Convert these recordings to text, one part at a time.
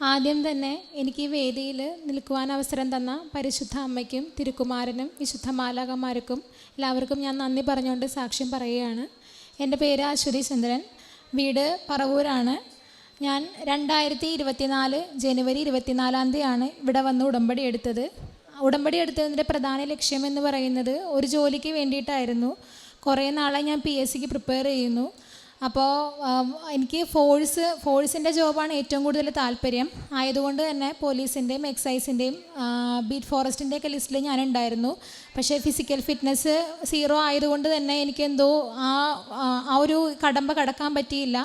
ആദ്യം തന്നെ എനിക്ക് ഈ വേദിയിൽ നിൽക്കുവാൻ അവസരം തന്ന പരിശുദ്ധ അമ്മയ്ക്കും തിരുക്കുമാരനും വിശുദ്ധ മാലാകന്മാർക്കും എല്ലാവർക്കും ഞാൻ നന്ദി പറഞ്ഞുകൊണ്ട് സാക്ഷ്യം പറയുകയാണ്. എന്റെ പേര് അശ്വതി ചന്ദ്രൻ. വീട് പറവൂരാണ്. ഞാൻ രണ്ടായിരത്തി ഇരുപത്തിനാല് ജനുവരി ഇരുപത്തിനാലാം തീയതിയാണ് ഇവിടെ വന്ന് ഉടമ്പടി എടുത്തത്. ഉടമ്പടി എടുത്തതിന്റെ പ്രധാന ലക്ഷ്യം എന്ന് പറയുന്നത് ഒരു ജോലിക്ക് വേണ്ടിയിട്ടായിരുന്നു. കുറേ നാളെ ഞാൻ പി എസ് സിക്ക് പ്രിപ്പയർ ചെയ്യുന്നു. അപ്പോൾ എനിക്ക് ഫോഴ്സ് ഫോഴ്സിന്റെ ജോബാണ് ഏറ്റവും കൂടുതൽ താല്പര്യം. ആയതുകൊണ്ട് തന്നെ പോലീസിന്റെയും എക്സൈസിന്റെയും ബീറ്റ് ഫോറസ്റ്റിന്റെയൊക്കെ ലിസ്റ്റിൽ ഞാൻ ഉണ്ടായിരുന്നു പക്ഷേ ഫിസിക്കൽ ഫിറ്റ്നസ് സീറോ ആയതുകൊണ്ട് തന്നെ എനിക്ക് എന്തോ ആ ആ ഒരു കടമ്പ കടക്കാൻ പറ്റിയില്ല.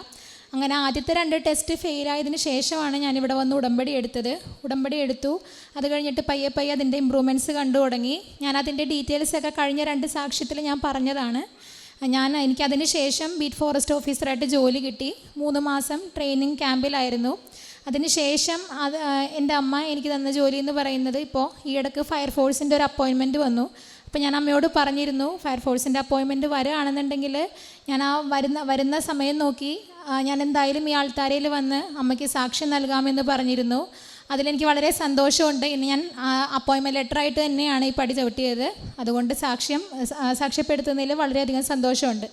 അങ്ങനെ ആദ്യത്തെ രണ്ട് ടെസ്റ്റ് ഫെയിലായതിനു ശേഷമാണ് ഞാനിവിടെ വന്ന് ഉടമ്പടി എടുത്തത്. ഉടമ്പടി എടുത്തു. അത് കഴിഞ്ഞിട്ട് പയ്യെ പയ്യെ അതിന്റെ ഇമ്പ്രൂവ്മെന്റ്സ് കണ്ടു തുടങ്ങി ഞാൻ അതിന്റെ ഡീറ്റെയിൽസ് ഒക്കെ കഴിഞ്ഞ രണ്ട് സാക്ഷ്യത്തിൽ ഞാൻ പറഞ്ഞതാണ്. ഞാൻ എനിക്ക് എനിക്കതിന് ശേഷം ബീറ്റ് ഫോറസ്റ്റ് ഓഫീസറായിട്ട് ജോലി കിട്ടി. മൂന്ന് മാസം ട്രെയിനിങ് ക്യാമ്പിലായിരുന്നു. അതിന് ശേഷം അത് എന്റെ അമ്മ എനിക്ക് തന്ന ജോലി എന്ന് പറയുന്നത് ഇപ്പോൾ ഈയിടക്ക് ഫയർഫോഴ്സിന്റെ ഒരു അപ്പോയിൻമെന്റ് വന്നു. അപ്പോൾ ഞാൻ അമ്മയോട് പറഞ്ഞിരുന്നു ഫയർഫോഴ്സിന്റെ അപ്പോയിൻമെന്റ് വരികയാണെന്നുണ്ടെങ്കിൽ ഞാൻ ആ വരുന്ന വരുന്ന സമയം നോക്കി ഞാൻ എന്തായാലും ഈ ആൾത്താരയിൽ വന്ന് അമ്മയ്ക്ക് സാക്ഷ്യം നൽകാമെന്ന് പറഞ്ഞിരുന്നു. അതിലെനിക്ക് വളരെ സന്തോഷമുണ്ട്. ഇന്ന് ഞാൻ അപ്പോയിൻമെന്റ് ലെറ്ററായിട്ട് തന്നെയാണ് ഈ പടി ചവിട്ടിയത്. അതുകൊണ്ട് സാക്ഷ്യം സാക്ഷ്യപ്പെടുത്തുന്നതിൽ വളരെയധികം സന്തോഷമുണ്ട്.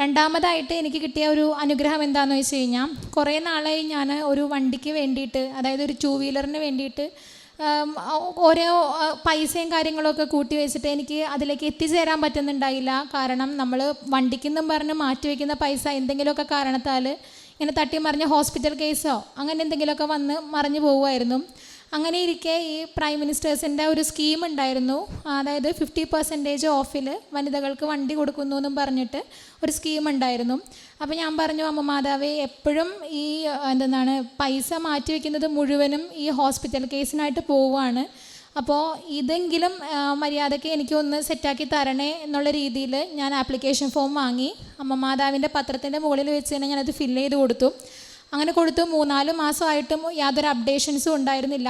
രണ്ടാമതായിട്ട് എനിക്ക് കിട്ടിയ ഒരു അനുഗ്രഹം എന്താണെന്ന് വെച്ച് കഴിഞ്ഞാൽ കുറേ നാളായി ഞാൻ ഒരു വണ്ടിക്ക് വേണ്ടിയിട്ട് അതായത് ഒരു ടൂ വീലറിന് വേണ്ടിയിട്ട് ഓരോ പൈസയും കാര്യങ്ങളൊക്കെ കൂട്ടി വെച്ചിട്ട് എനിക്ക് അതിലേക്ക് എത്തിച്ചേരാൻ പറ്റുന്നുണ്ടായില്ല. കാരണം നമ്മൾ വണ്ടിക്കെന്നും പറഞ്ഞ് മാറ്റിവെക്കുന്ന പൈസ എന്തെങ്കിലുമൊക്കെ കാരണത്താൽ ഇങ്ങനെ തട്ടി മറിഞ്ഞ ഹോസ്പിറ്റൽ കേസോ അങ്ങനെ എന്തെങ്കിലുമൊക്കെ വന്ന് മറിഞ്ഞു പോകുമായിരുന്നു അങ്ങനെ ഇരിക്കെ ഈ പ്രൈം മിനിസ്റ്റേഴ്സിന്റെ ഒരു സ്കീം ഉണ്ടായിരുന്നു. അതായത് ഫിഫ്റ്റി പെർസെന്റേജ് ഓഫിൽ വനിതകൾക്ക് വണ്ടി കൊടുക്കുന്നു എന്നും പറഞ്ഞിട്ട് ഒരു സ്കീം ഉണ്ടായിരുന്നു. അപ്പോൾ ഞാൻ പറഞ്ഞു അമ്മ മാതാവേ എപ്പോഴും ഈ എന്താണ് പൈസ മാറ്റി വയ്ക്കുന്നത് മുഴുവനും ഈ ഹോസ്പിറ്റൽ കേസിനായിട്ട് പോവുകയാണ്. അപ്പോൾ ഇതെങ്കിലും മര്യാദയ്ക്ക് എനിക്കൊന്ന് സെറ്റാക്കി തരണേ എന്നുള്ള രീതിയിൽ ഞാൻ ആപ്ലിക്കേഷൻ ഫോം വാങ്ങി. അമ്മ മാതാവിന്റെ പത്രത്തിന്റെ മുകളിൽ വെച്ച് തന്നെ ഞാനത് ഫില്ല് ചെയ്ത് കൊടുത്തു. അങ്ങനെ കൊടുത്തു. മൂന്നാൽ മാസമായിട്ടും യാതൊരു അപ്ഡേഷൻസും ഉണ്ടായിരുന്നില്ല.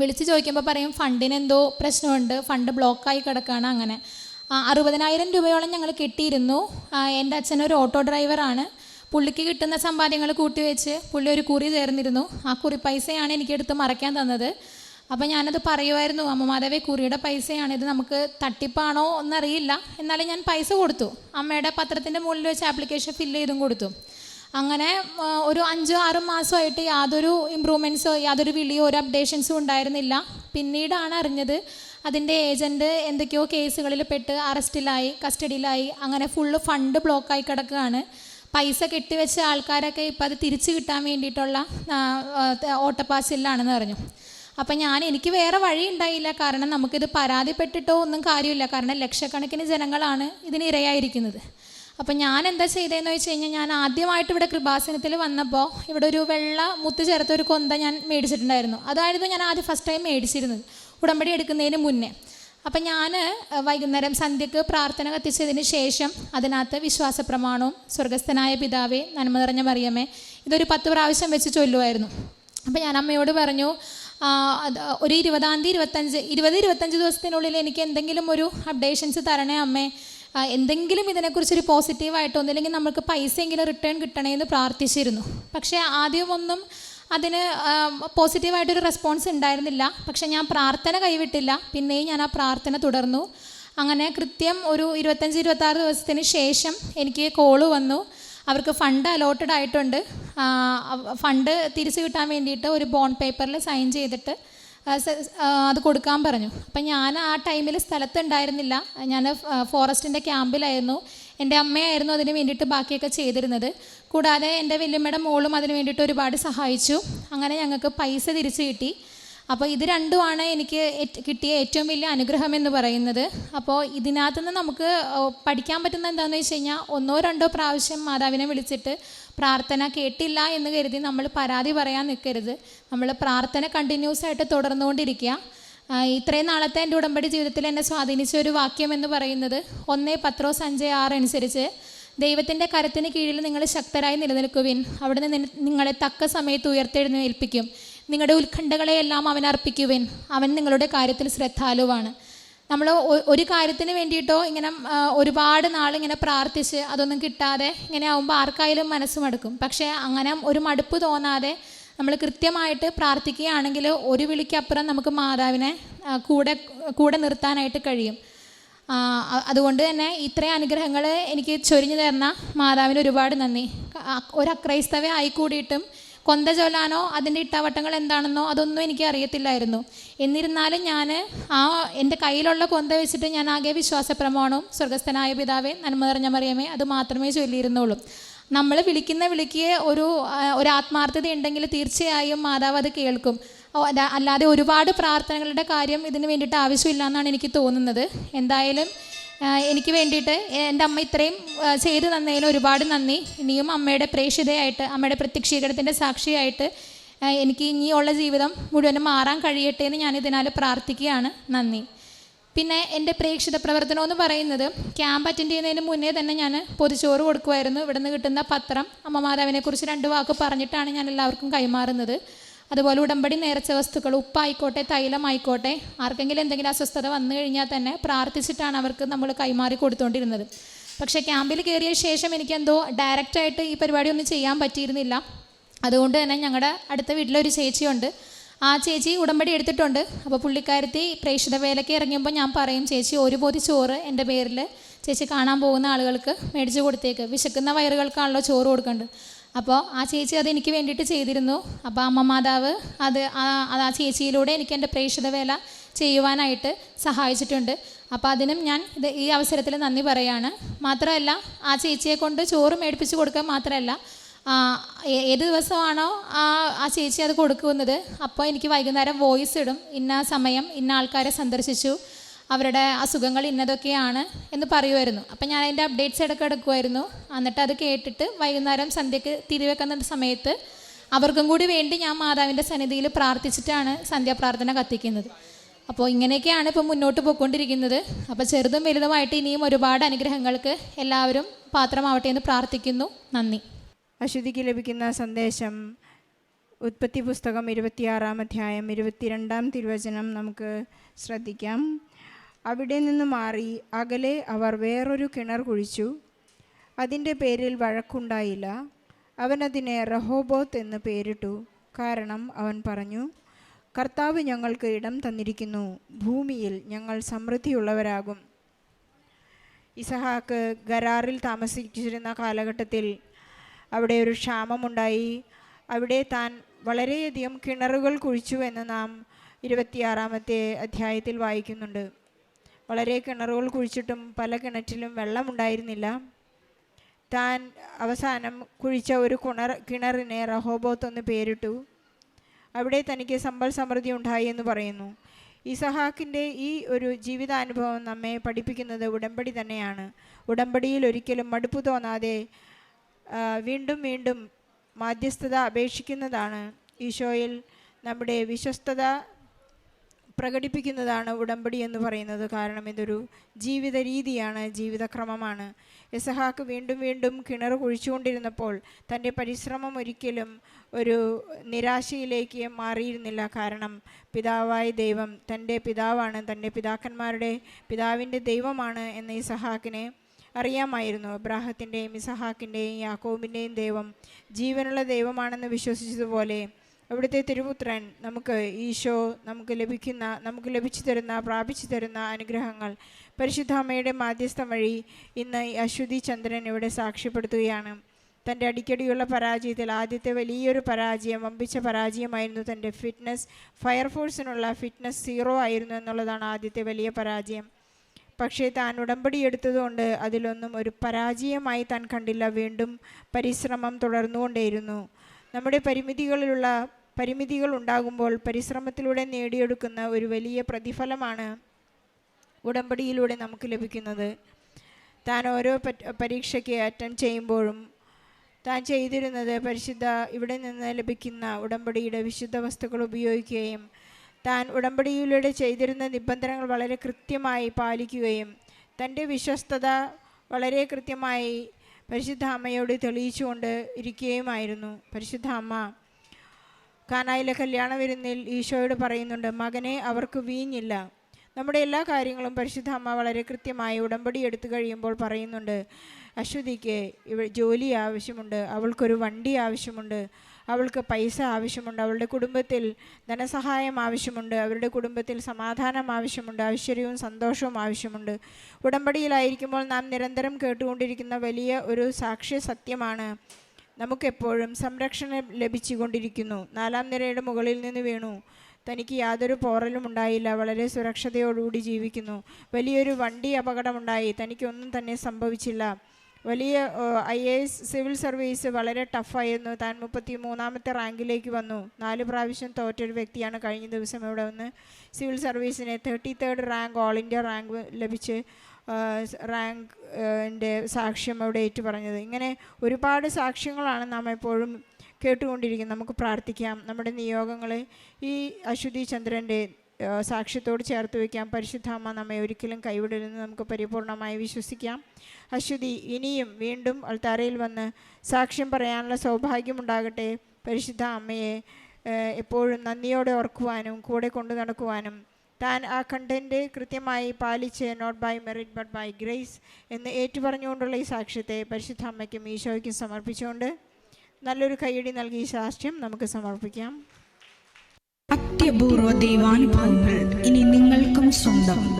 വിളിച്ച് ചോദിക്കുമ്പോൾ പറയും ഫണ്ടിന് എന്തോ പ്രശ്നമുണ്ട്. ഫണ്ട് ബ്ലോക്കായി കിടക്കുകയാണ് അങ്ങനെ. അറുപതിനായിരം രൂപയോളം ഞങ്ങൾ കിട്ടിയിരുന്നു. എന്റെ അച്ഛൻ ഒരു ഓട്ടോ ഡ്രൈവറാണ് പുള്ളിക്ക് കിട്ടുന്ന സമ്പാദ്യങ്ങൾ കൂട്ടിവെച്ച് പുള്ളി ഒരു കുറി ചേർന്നിരുന്നു. ആ കുറി പൈസയാണ് എനിക്കെടുത്ത് മറയ്ക്കാൻ തന്നത്. അപ്പം ഞാനത് പറയുമായിരുന്നു അമ്മ മാധവേ കുറിയുടെ പൈസയാണ് ഇത് നമുക്ക് തട്ടിപ്പാണോ എന്നറിയില്ല. എന്നാലും ഞാൻ പൈസ കൊടുത്തു. അമ്മയുടെ പത്രത്തിന്റെ മുകളിൽ വെച്ച് ആപ്ലിക്കേഷൻ ഫില്ല് ചെയ്തും കൊടുത്തു. അങ്ങനെ ഒരു അഞ്ചോ ആറ് മാസമായിട്ട് യാതൊരു ഇമ്പ്രൂവ്മെന്റ്സോ യാതൊരു വിളിയോ ഒരു അപ്ഡേഷൻസും ഉണ്ടായിരുന്നില്ല. പിന്നീടാണ് അറിഞ്ഞത് അതിന്റെ ഏജന്റ് എന്തൊക്കെയോ കേസുകളിൽ പെട്ട് അറസ്റ്റിലായി കസ്റ്റഡിയിലായി അങ്ങനെ ഫുള്ള് ഫണ്ട് ബ്ലോക്കായി കിടക്കുകയാണ്. പൈസ കെട്ടിവെച്ച ആൾക്കാരൊക്കെ ഇപ്പം അത് തിരിച്ചു കിട്ടാൻ വേണ്ടിയിട്ടുള്ള ഓട്ടപ്പാസിലാണെന്ന് പറഞ്ഞു. അപ്പം ഞാൻ എനിക്ക് വേറെ വഴി ഉണ്ടായില്ല. കാരണം നമുക്കിത് പരാതിപ്പെട്ടിട്ടോ ഒന്നും കാര്യമില്ല. കാരണം ലക്ഷക്കണക്കിന് ജനങ്ങളാണ് ഇതിന് ഇരയായിരിക്കുന്നത്. അപ്പം ഞാൻ എന്താ ചെയ്തതെന്ന് വെച്ച് കഴിഞ്ഞാൽ ഞാൻ ആദ്യമായിട്ട് ഇവിടെ കൃപാസനത്തിൽ വന്നപ്പോൾ ഇവിടെ ഒരു വെള്ള മുത്ത് ചേർത്ത ഒരു കൊന്ത ഞാൻ മേടിച്ചിട്ടുണ്ടായിരുന്നു. അതായിരുന്നു ഞാൻ ആദ്യം ഫസ്റ്റ് ടൈം മേടിച്ചിരുന്നത്. ഉടമ്പടി എടുക്കുന്നതിന് മുന്നേ. അപ്പം ഞാൻ വൈകുന്നേരം സന്ധ്യക്ക് പ്രാർത്ഥന കത്തിച്ചതിന് ശേഷം അതിനകത്ത് വിശ്വാസ പ്രമാണവും സ്വർഗസ്ഥനായ പിതാവേ നന്മ നിറഞ്ഞ മറിയമേ ഇതൊരു പത്ത് പ്രാവശ്യം വെച്ച് ചൊല്ലുമായിരുന്നു അപ്പം ഞാൻ അമ്മയോട് പറഞ്ഞു ഒരു ഇരുപതാം തീയതി ഇരുപത്തഞ്ച് ഇരുപത് ഇരുപത്തഞ്ച് ദിവസത്തിനുള്ളിൽ എനിക്ക് എന്തെങ്കിലും ഒരു അപ്ഡേഷൻസ് തരണേ അമ്മേ. എന്തെങ്കിലും ഇതിനെക്കുറിച്ചൊരു പോസിറ്റീവായിട്ടോ ഒന്നില്ലെങ്കിൽ നമുക്ക് പൈസയെങ്കിലും റിട്ടേൺ കിട്ടണേ എന്ന് പ്രാർത്ഥിച്ചിരുന്നു. പക്ഷേ ആദ്യമൊന്നും അതിന് പോസിറ്റീവായിട്ടൊരു റെസ്പോൺസ് ഉണ്ടായിരുന്നില്ല. പക്ഷേ ഞാൻ പ്രാർത്ഥന കൈവിട്ടില്ല. പിന്നെയും ഞാൻ ആ പ്രാർത്ഥന തുടർന്നു. അങ്ങനെ കൃത്യം ഒരു ഇരുപത്തഞ്ച് ഇരുപത്താറ് ദിവസത്തിന് ശേഷം എനിക്ക് കോൾ വന്നു. അവർക്ക് ഫണ്ട് അലോട്ടഡ് ആയിട്ടുണ്ട്. ഫണ്ട് തിരിച്ചു കിട്ടാൻ വേണ്ടിയിട്ട് ഒരു ബോൺ പേപ്പറിൽ സൈൻ ചെയ്തിട്ട് അത് കൊടുക്കാൻ പറഞ്ഞു. അപ്പം ഞാൻ ആ ടൈമിൽ സ്ഥലത്തുണ്ടായിരുന്നില്ല ഞാൻ ഫോറസ്റ്റിന്റെ ക്യാമ്പിലായിരുന്നു. എന്റെ അമ്മയായിരുന്നു അതിന് വേണ്ടിയിട്ട് ബാക്കിയൊക്കെ ചെയ്തിരുന്നത്. കൂടാതെ എന്റെ വല്യമ്മയുടെ മോളും അതിന് വേണ്ടിയിട്ട് ഒരുപാട് സഹായിച്ചു. അങ്ങനെ ഞങ്ങൾക്ക് പൈസ തിരിച്ചു കിട്ടി. അപ്പോൾ ഇത് രണ്ടുമാണ് എനിക്ക് കിട്ടിയ ഏറ്റവും വലിയ അനുഗ്രഹം എന്ന് പറയുന്നത്. അപ്പോൾ ഇതിനകത്ത് നിന്ന് നമുക്ക് പഠിക്കാൻ പറ്റുന്ന എന്താണെന്ന് വെച്ച് കഴിഞ്ഞാൽ ഒന്നോ രണ്ടോ പ്രാവശ്യം മാതാവിനെ വിളിച്ചിട്ട് പ്രാർത്ഥന കേട്ടില്ല എന്ന് കരുതി നമ്മൾ പരാതി പറയാൻ നിൽക്കരുത് നമ്മൾ പ്രാർത്ഥന കണ്ടിന്യൂസ് ആയിട്ട് തുടർന്നുകൊണ്ടിരിക്കുക. ഇത്രയും നാളത്തെ എന്റെ ഉടമ്പടി ജീവിതത്തിൽ എന്നെ സ്വാധീനിച്ച ഒരു വാക്യം എന്ന് പറയുന്നത് ഒന്നേ പത്രോ സഞ്ചയ ആറ് അനുസരിച്ച് ദൈവത്തിന്റെ കരത്തിന് കീഴിൽ നിങ്ങൾ ശക്തരായി നിലനിൽക്കുവിൻ. അവിടുന്ന് നിങ്ങളെ തക്ക സമയത്ത് ഉയർത്തെഴുന്നേൽപ്പിക്കും. നിങ്ങളുടെ ഉത്കണ്ഠകളെയെല്ലാം അവൻ അർപ്പിക്കുവിൻ. അവൻ നിങ്ങളുടെ കാര്യത്തിൽ ശ്രദ്ധാലുവാണ്. നമ്മൾ ഒരു കാര്യത്തിന് വേണ്ടിയിട്ടോ ഇങ്ങനെ ഒരുപാട് നാളിങ്ങനെ പ്രാർത്ഥിച്ച് അതൊന്നും കിട്ടാതെ ഇങ്ങനെ ആവുമ്പോൾ ആർക്കായാലും മനസ്സ് മടുക്കും. പക്ഷേ അങ്ങനെ ഒരു മടുപ്പ് തോന്നാതെ നമ്മൾ കൃത്യമായിട്ട് പ്രാർത്ഥിക്കുകയാണെങ്കിൽ ഒരു വിളിക്കപ്പുറം നമുക്ക് മാതാവിനെ കൂടെ കൂടെ നിർത്താനായിട്ട് കഴിയും. അതുകൊണ്ട് തന്നെ ഇത്രയും അനുഗ്രഹങ്ങൾ എനിക്ക് ചൊരിഞ്ഞു തരുന്ന മാതാവിന് ഒരുപാട് നന്ദി. ഒരു അക്രൈസ്തവ ആയിക്കൂടിയിട്ടും കൊന്ത ചൊല്ലാനോ അതിന്റെ ഇട്ടാവട്ടങ്ങൾ എന്താണെന്നോ അതൊന്നും എനിക്ക് അറിയത്തില്ലായിരുന്നു. എന്നിരുന്നാലും ഞാൻ ആ എന്റെ കയ്യിലുള്ള കൊന്ത വെച്ചിട്ട് ഞാൻ ആകെ വിശ്വാസപ്രമാണവും സ്വർഗസ്ഥനായ പിതാവേ നന്മ നിറഞ്ഞ മറിയമേ അത് മാത്രമേ ചൊല്ലിയിരുന്നുള്ളൂ. നമ്മൾ വിളിക്കുന്ന വിളിക്ക് ഒരു ഒരു ആത്മാർത്ഥത ഉണ്ടെങ്കിൽ തീർച്ചയായും മാതാവ് അത് കേൾക്കും. അല്ലാതെ ഒരുപാട് പ്രാർത്ഥനകളുടെ കാര്യം ഇതിന് വേണ്ടിയിട്ട് ആവശ്യമില്ല എന്നാണ് എനിക്ക് തോന്നുന്നത്. എന്തായാലും എനിക്ക് വേണ്ടിയിട്ട് എന്റെ അമ്മ ഇത്രയും ചെയ്തു തന്നതിന് ഒരുപാട് നന്ദി. ഇനിയും അമ്മയുടെ പ്രേക്ഷിതയായിട്ട് അമ്മയുടെ പ്രത്യക്ഷീകരണത്തിന്റെ സാക്ഷിയായിട്ട് എനിക്ക് ഇനിയുള്ള ജീവിതം മുഴുവനും മാറാൻ കഴിയട്ടെ എന്ന് ഞാൻ ഇതിനാൽ പ്രാർത്ഥിക്കുകയാണ്. നന്ദി. പിന്നെ എന്റെ പ്രേക്ഷിത പ്രവർത്തനം എന്ന് പറയുന്നത് ക്യാമ്പ് അറ്റൻഡ് ചെയ്യുന്നതിന് മുന്നേ തന്നെ ഞാൻ പൊതിച്ചോറ് കൊടുക്കുമായിരുന്നു. ഇവിടെ നിന്ന് കിട്ടുന്ന പത്രം അമ്മ മാതാവിനെക്കുറിച്ച് രണ്ട് വാക്ക് പറഞ്ഞിട്ടാണ് ഞാൻ എല്ലാവർക്കും കൈമാറുന്നത്. അതുപോലെ ഉടമ്പടി നേർച്ച വസ്തുക്കൾ ഉപ്പായിക്കോട്ടെ തൈലമായിക്കോട്ടെ ആർക്കെങ്കിലും എന്തെങ്കിലും അസ്വസ്ഥത വന്നു കഴിഞ്ഞാൽ തന്നെ പ്രാർത്ഥിച്ചിട്ടാണ് അവർക്ക് നമ്മൾ കൈമാറി കൊടുത്തുകൊണ്ടിരുന്നത് പക്ഷേ ക്യാമ്പിൽ കയറിയ ശേഷം എനിക്ക് എനിക്കെന്തോ ഡയറക്റ്റായിട്ട് ഈ പരിപാടി ഒന്നും ചെയ്യാൻ പറ്റിയിരുന്നില്ല. അതുകൊണ്ട് തന്നെ ഞങ്ങളുടെ അടുത്ത വീട്ടിലൊരു ചേച്ചിയുണ്ട്. ആ ചേച്ചി ഉടമ്പടി എടുത്തിട്ടുണ്ട്. അപ്പോൾ പുള്ളിക്കാരത്തി പ്രേക്ഷിത വേലയ്ക്ക് ഇറങ്ങിയപ്പോൾ ഞാൻ പറയും ചേച്ചി ഒരു പൊതി ചോറ് എന്റെ പേരിൽ ചേച്ചി കാണാൻ പോകുന്ന ആളുകൾക്ക് മേടിച്ച് കൊടുത്തേക്ക്. വിശക്കുന്ന വയറുകൾക്കാണല്ലോ ചോറ് കൊടുക്കേണ്ടത്. അപ്പോൾ ആ ചേച്ചി അത് എനിക്ക് വേണ്ടിയിട്ട് ചെയ്തിരുന്നു. അപ്പോൾ അമ്മ മാതാവ് അത് ആ ആ ചേച്ചിയിലൂടെ എനിക്ക് എന്റെ പ്രേക്ഷിത വേല ചെയ്യുവാനായിട്ട് സഹായിച്ചിട്ടുണ്ട്. അപ്പോൾ അതിനും ഞാൻ ഇത് ഈ അവസരത്തിൽ നന്ദി പറയാണ്. മാത്രമല്ല ആ ചേച്ചിയെ കൊണ്ട് ചോറ് മേടിപ്പിച്ച് കൊടുക്കുക മാത്രമല്ല ഏത് ദിവസമാണോ ആ ആ ചേച്ചി അത് കൊടുക്കുന്നത് അപ്പോൾ എനിക്ക് വൈകുന്നേരം വോയിസ് ഇടും. ഇന്ന സമയം ഇന്ന ആൾക്കാരെ സന്ദർശിച്ചു. അവരുടെ അസുഖങ്ങൾ ഇന്നതൊക്കെയാണ് എന്ന് പറയുമായിരുന്നു. അപ്പം ഞാൻ അതിന്റെ അപ്ഡേറ്റ്സ് ഇടയ്ക്ക് എടുക്കുമായിരുന്നു. എന്നിട്ട് അത് കേട്ടിട്ട് വൈകുന്നേരം സന്ധ്യക്ക് തിരിവെക്കുന്ന സമയത്ത് അവർക്കും കൂടി വേണ്ടി ഞാൻ മാതാവിന്റെ സന്നിധിയിൽ പ്രാർത്ഥിച്ചിട്ടാണ് സന്ധ്യാപ്രാർത്ഥന കത്തിക്കുന്നത്. അപ്പോൾ ഇങ്ങനെയൊക്കെയാണ് ഇപ്പോൾ മുന്നോട്ട് പോയിക്കൊണ്ടിരിക്കുന്നത്. അപ്പോൾ ചെറുതും വലുതുമായിട്ട് ഇനിയും ഒരുപാട് അനുഗ്രഹങ്ങൾക്ക് എല്ലാവരും പാത്രമാവട്ടെ എന്ന് പ്രാർത്ഥിക്കുന്നു. നന്ദി. അശ്വതിക്ക് ലഭിക്കുന്ന സന്ദേശം ഉത്പത്തി പുസ്തകം ഇരുപത്തിയാറാം അധ്യായം ഇരുപത്തിരണ്ടാം തിരുവചനം നമുക്ക് ശ്രദ്ധിക്കാം. അവിടെ നിന്ന് മാറി അകലെ അവർ വേറൊരു കിണർ കുഴിച്ചു. അതിന്റെ പേരിൽ വഴക്കുണ്ടായില്ല. അവൻ അതിനെ റഹോബോത്ത് എന്ന് പേരിട്ടു. കാരണം അവൻ പറഞ്ഞു കർത്താവ് ഞങ്ങൾക്ക് ഇടം തന്നിരിക്കുന്നു. ഭൂമിയിൽ ഞങ്ങൾ സമൃദ്ധിയുള്ളവരാകും. ഇസഹാക്ക് ഗരാറിൽ താമസിച്ചിരുന്ന കാലഘട്ടത്തിൽ അവിടെ ഒരു ക്ഷാമമുണ്ടായി. അവിടെ താൻ വളരെയധികം കിണറുകൾ കുഴിച്ചു എന്ന് നാം ഇരുപത്തിയാറാമത്തെ അധ്യായത്തിൽ വായിക്കുന്നുണ്ട്. വളരെ കിണറുകൾ കുഴിച്ചിട്ടും പല കിണറ്റിലും വെള്ളമുണ്ടായിരുന്നില്ല. താൻ അവസാനം കുഴിച്ച ഒരു കുണർ കിണറിനെ റഹോബോത്ത് എന്ന് പേരിട്ടു. അവിടെ തനിക്ക് സമ്പൽ സമൃദ്ധി ഉണ്ടായി എന്ന് പറയുന്നു. ഇസഹാക്കിന്റെ ഈ ഒരു ജീവിതാനുഭവം നമ്മെ പഠിപ്പിക്കുന്നത് ഉടമ്പടി തന്നെയാണ്. ഉടമ്പടിയിൽ ഒരിക്കലും മടുപ്പ് തോന്നാതെ വീണ്ടും വീണ്ടും മാധ്യസ്ഥത അപേക്ഷിക്കുന്നതാണ് ഈശോയിൽ നമ്മുടെ വിശ്വസ്തത പ്രകടിപ്പിക്കുന്നതാണ് ഉടമ്പടി എന്ന് പറയുന്നത്. കാരണം ഇതൊരു ജീവിത രീതിയാണ് ജീവിതക്രമമാണ്. ഇസഹാക്ക് വീണ്ടും വീണ്ടും കിണർ കുഴിച്ചുകൊണ്ടിരുന്നപ്പോൾ തന്റെ പരിശ്രമം ഒരിക്കലും ഒരു നിരാശയിലേക്ക് മാറിയിരുന്നില്ല. കാരണം പിതാവായ ദൈവം തന്റെ പിതാവാണ് തന്റെ പിതാക്കന്മാരുടെ പിതാവിന്റെ ദൈവമാണ് എന്ന ഇസഹാക്കിനെ അറിയാമായിരുന്നു. അബ്രാഹത്തിന്റെയും ഇസഹാക്കിന്റെയും യാക്കോബിന്റെയും ദൈവം ജീവനുള്ള ദൈവമാണെന്ന് വിശ്വസിച്ചതുപോലെ അവിടുത്തെ തിരുപുത്രൻ നമുക്ക് ഈശോ നമുക്ക് ലഭിക്കുന്ന നമുക്ക് ലഭിച്ചു തരുന്ന പ്രാപിച്ചു തരുന്ന അനുഗ്രഹങ്ങൾ. പരിശുദ്ധാമ്മയുടെ മാധ്യസ്ഥം വഴി ഇന്ന് അശ്വതി ചന്ദ്രൻ ഇവിടെ സാക്ഷ്യപ്പെടുത്തുകയാണ്. തന്റെ അടിക്കടിയുള്ള പരാജയത്തിൽ ആദ്യത്തെ വലിയൊരു പരാജയം വമ്പിച്ച പരാജയമായിരുന്നു തന്റെ ഫിറ്റ്നസ് ഫയർഫോഴ്സിനുള്ള ഫിറ്റ്നസ് സീറോ ആയിരുന്നു എന്നുള്ളതാണ് ആദ്യത്തെ വലിയ പരാജയം. പക്ഷേ താൻ ഉടമ്പടി എടുത്തതുകൊണ്ട് അതിലൊന്നും ഒരു പരാജയമായി താൻ കണ്ടില്ല. വീണ്ടും പരിശ്രമം തുടർന്നുകൊണ്ടേയിരുന്നു. നമ്മുടെ പരിമിതികളിലുള്ള പരിമിതികൾ ഉണ്ടാകുമ്പോൾ പരിശ്രമത്തിലൂടെ നേടിയെടുക്കുന്ന ഒരു വലിയ പ്രതിഫലമാണ് ഉടമ്പടിയിലൂടെ നമുക്ക് ലഭിക്കുന്നത്. താൻ ഓരോ പരീക്ഷയ്ക്ക് അറ്റൻഡ് ചെയ്യുമ്പോഴും താൻ ചെയ്തിരുന്നത് പരിശുദ്ധ ഇവിടെ നിന്ന് ലഭിക്കുന്ന ഉടമ്പടിയുടെ വിശുദ്ധ വസ്തുക്കൾ ഉപയോഗിക്കുകയും താൻ ഉടമ്പടിയിലൂടെ ചെയ്തിരുന്ന നിബന്ധനകൾ വളരെ കൃത്യമായി പാലിക്കുകയും തന്റെ വിശ്വസ്തത വളരെ കൃത്യമായി പരിശുദ്ധ അമ്മയോട് തെളിയിച്ചുകൊണ്ട് ഇരിക്കുകയുമായിരുന്നു. പരിശുദ്ധ അമ്മ കാനായിലെ കല്യാണ വിരുന്നിൽ ഈശോയോട് പറയുന്നുണ്ട് മകനെ അവർക്ക് വീഞ്ഞില്ല. നമ്മുടെ എല്ലാ കാര്യങ്ങളും പരിശുദ്ധ അമ്മ വളരെ കൃത്യമായി ഉടമ്പടി എടുത്തു കഴിയുമ്പോൾ പറയുന്നുണ്ട് അശ്വതിക്ക് ഇവ ജോലി ആവശ്യമുണ്ട് അവൾക്കൊരു വണ്ടി ആവശ്യമുണ്ട് അവൾക്ക് പൈസ ആവശ്യമുണ്ട് അവളുടെ കുടുംബത്തിൽ ധനസഹായം ആവശ്യമുണ്ട് അവരുടെ കുടുംബത്തിൽ സമാധാനം ആവശ്യമുണ്ട് ഐശ്വര്യവും സന്തോഷവും ആവശ്യമുണ്ട്. ഉടമ്പടിയിലായിരിക്കുമ്പോൾ നാം നിരന്തരം കേട്ടുകൊണ്ടിരിക്കുന്ന വലിയ ഒരു സാക്ഷ്യ സത്യമാണ്. നമുക്കെപ്പോഴും സംരക്ഷണം ലഭിച്ചുകൊണ്ടിരിക്കുന്നു. നാലാം നിരയുടെ മുകളിൽ നിന്ന് വീണു. തനിക്ക് യാതൊരു പോറലും ഉണ്ടായില്ല. വളരെ സുരക്ഷതയോടുകൂടി ജീവിക്കുന്നു. വലിയൊരു വണ്ടി അപകടമുണ്ടായി. തനിക്കൊന്നും തന്നെ സംഭവിച്ചില്ല. വലിയ I A S civil service വളരെ ടഫായിരുന്നു താൻ മുപ്പത്തി മൂന്നാമത്തെ റാങ്കിലേക്ക് വന്നു. നാല് പ്രാവശ്യം തോറ്റൊരു വ്യക്തിയാണ് കഴിഞ്ഞ ദിവസം ഇവിടെ വന്ന് സിവിൽ സർവീസിന് thirty third rank all India rank ലഭിച്ച് റാങ്ക് ന്റെ സാക്ഷ്യം അവിടെ ഏറ്റു പറഞ്ഞത് ഇങ്ങനെ ഒരുപാട് സാക്ഷ്യങ്ങളാണ് നാം എപ്പോഴും കേട്ടുകൊണ്ടിരിക്കുന്നത്. നമുക്ക് പ്രാർത്ഥിക്കാം. നമ്മുടെ നിയോഗങ്ങളെ ഈ അശ്വതി ചന്ദ്രന്റെ സാക്ഷ്യത്തോട് ചേർത്ത് വയ്ക്കാം. പരിശുദ്ധാമ്മ നമ്മെ ഒരിക്കലും കൈവിടരുന്ന് നമുക്ക് പരിപൂർണമായി വിശ്വസിക്കാം. അശ്വതി ഇനിയും വീണ്ടും അൾത്താരയിൽ വന്ന് സാക്ഷ്യം പറയാനുള്ള സൗഭാഗ്യമുണ്ടാകട്ടെ. പരിശുദ്ധ അമ്മയെ എപ്പോഴും നന്ദിയോടെ ഓർക്കുവാനും കൂടെ കൊണ്ടു നടക്കുവാനും താൻ ആ കണ്ടന്റ് കൃത്യമായി പാലിച്ച് not by merit but by grace എന്ന് ഏറ്റുപറഞ്ഞുകൊണ്ടുള്ള ഈ സാക്ഷ്യത്തെ പരിശുദ്ധ അമ്മയ്ക്കും ഈശോയ്ക്കും സമർപ്പിച്ചുകൊണ്ട് നല്ലൊരു കൈയടി നൽകി ഈ സാക്ഷ്യം നമുക്ക് സമർപ്പിക്കാം. അത്യപൂർവ ദൈവാനുഭവങ്ങൾ ഇനി നിങ്ങൾക്കും സ്വന്തം.